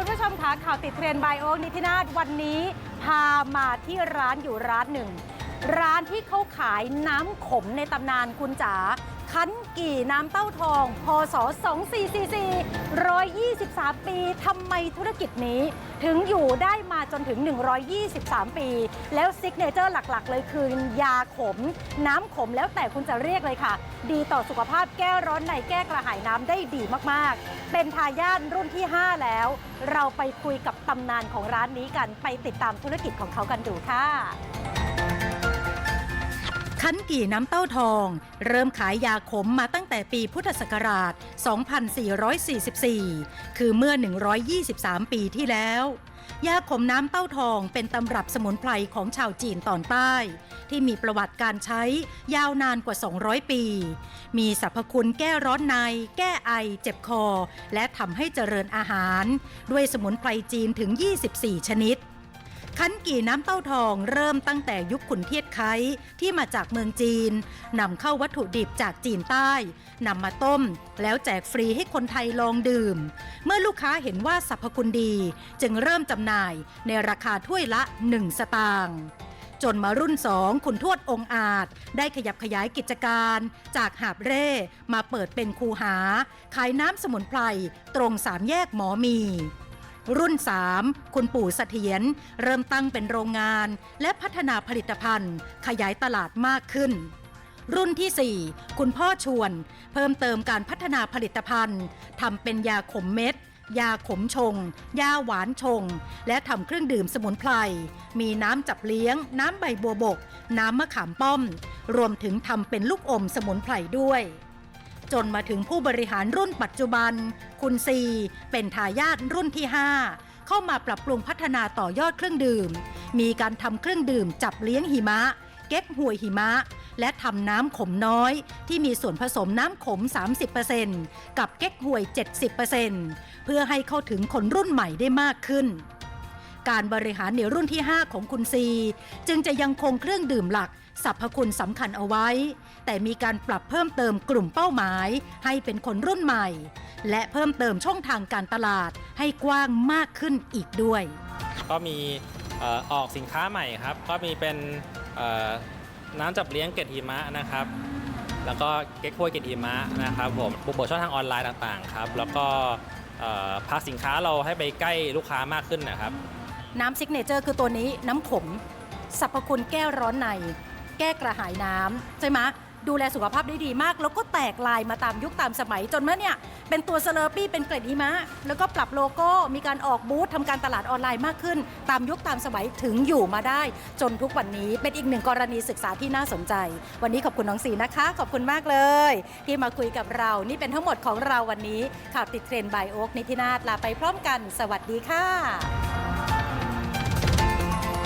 คุณผู้ชมคะข่าวติดเทรนด์บายโอนิตินาศวันนี้พามาที่ร้านอยู่ร้านหนึ่ง ร้านที่เขาขายน้ำขมในตำนานคุณจ๋า คั้นกี่น้ำเต้าทอง พศ 2444 123 ปี ทำไมธุรกิจนี้ ถึงอยู่ได้มาจนถึง 123 ปี แล้วซิกเนเจอร์หลักๆ เลยคือยาขม น้ำขมแล้วแต่คุณจะเรียกเลยค่ะ ดีต่อสุขภาพแก้ร้อนในแก้กระหายน้ำได้ดีมากๆ เป็นทายาทรุ่นที่ 5 แล้ว เราไปคุยกับตำนานของร้านนี้กัน ไปติดตามธุรกิจของเขากันดูค่ะ คั้นกี่น้ำเต้าทอง เริ่มขายยาขมมาตั้งแต่ปีพุทธศักราช 2444 คือเมื่อ 123 ปีที่แล้ว ยาขมน้ำเต้าทองเป็นตำรับสมุนไพรของชาวจีนตอนใต้ ที่มีประวัติการใช้ยาวนานกว่า 200 ปี มีสรรพคุณแก้ร้อนใน แก้ไอ เจ็บคอ และทำให้เจริญอาหาร ด้วยสมุนไพรจีนถึง 24 ชนิด คั้นกี่น้ำเต้าทองเริ่มตั้งแต่ยุคขุนเทียดไคที่มาจากเมืองจีนนำเข้าวัตถุดิบจากจีนใต้นำมาต้ม แล้วแจกฟรีให้คนไทยลองดื่ม เมื่อลูกค้าเห็นว่าสรรพคุณดี จึงเริ่มจำหน่ายในราคาถ้วยละ 1 สตางค์จนมารุ่นสองคุณทวดองอาจ ได้ขยับขยายกิจการ จากหาบเร่มาเปิดเป็นคูหา ขายน้ำสมุนไพรตรงสามแยกหมอมี รุ่น 3 คุณปู่เสถียรเริ่มตั้งเป็นโรงงาน และพัฒนาผลิตภัณฑ์ ขยายตลาดมากขึ้น รุ่นทีสี่ 4 คุณพ่อชวน เพิ่มเติมการพัฒนาผลิตภัณฑ์ทำเป็นยาขมเม็ดยาขมชง ยาหวานชง และทำเครื่องดื่มสมุนไพร มีน้ำจับเลี้ยง น้ำใบบัวบก น้ำมะขามป้อม รวมถึงทำเป็นลูกอมสมุนไพรด้วย จนมาถึงผู้บริหารรุ่นปัจจุบัน คุณซีเป็นทายาทรุ่นที่ 5 เข้ามาปรับปรุงพัฒนาต่อยอดเครื่องดื่ม มีการทำเครื่องดื่มจับเลี้ยงหิมะ เก๊กหวยหิมะ และทำน้ำขมน้อย ที่มีส่วนผสมน้ำขม 30%กับเก๊กหวย 70%เพื่อให้เข้าถึงคนรุ่นใหม่ได้มากขึ้น การบริหารในรุ่นที่ 5 ของคุณซี จึงจะยังคงเครื่องดื่มหลักสรรพคุณสำคัญเอาไว้ แต่มีการปรับเพิ่มเติมกลุ่มเป้าหมาย ให้เป็นคนรุ่นใหม่ และเพิ่มเติมช่องทางการตลาดให้กว้างมากขึ้นอีกด้วย ก็มีออกสินค้าใหม่ครับ ก็มีเป็นน้ำจับเลี้ยงเกล็ดหิมะนะครับ แล้วก็เก๊กฮวยเกล็ดหิมะนะครับผมบุกเบิกช่องทางออนไลน์ต่างๆครับ แล้วก็พาสินค้าเราให้ไปใกล้ลูกค้ามากขึ้นนะครับ น้ำซิกเนเจอร์คือตัวนี้น้ำขมสรรพคุณแก้ร้อนใน แก้กระหายน้ำใช่ไหมดูแลสุขภาพได้ดีมาก แล้วก็แตกลายมาตามยุคตามสมัยจนเมื่อเนี่ย เป็นตัวเซเลอร์ปี้เป็นเกล็ดหิมะ แล้วก็ปรับโลโก้มีการออกบูธทำการตลาดออนไลน์มากขึ้น ตามยุคตามสมัยถึงอยู่มาได้ จนทุกวันนี้เป็นอีกหนึ่งกรณีศึกษาที่น่าสนใจ วันนี้ขอบคุณน้องสีนะคะ ขอบคุณมากเลย ที่มาคุยกับเรานี่เป็นทั้งหมดของเราวันนี้ข่าวติดเทรนด์ไบโอ๊กนิตินาถลาไปพร้อมกัน สวัสดีค่ะ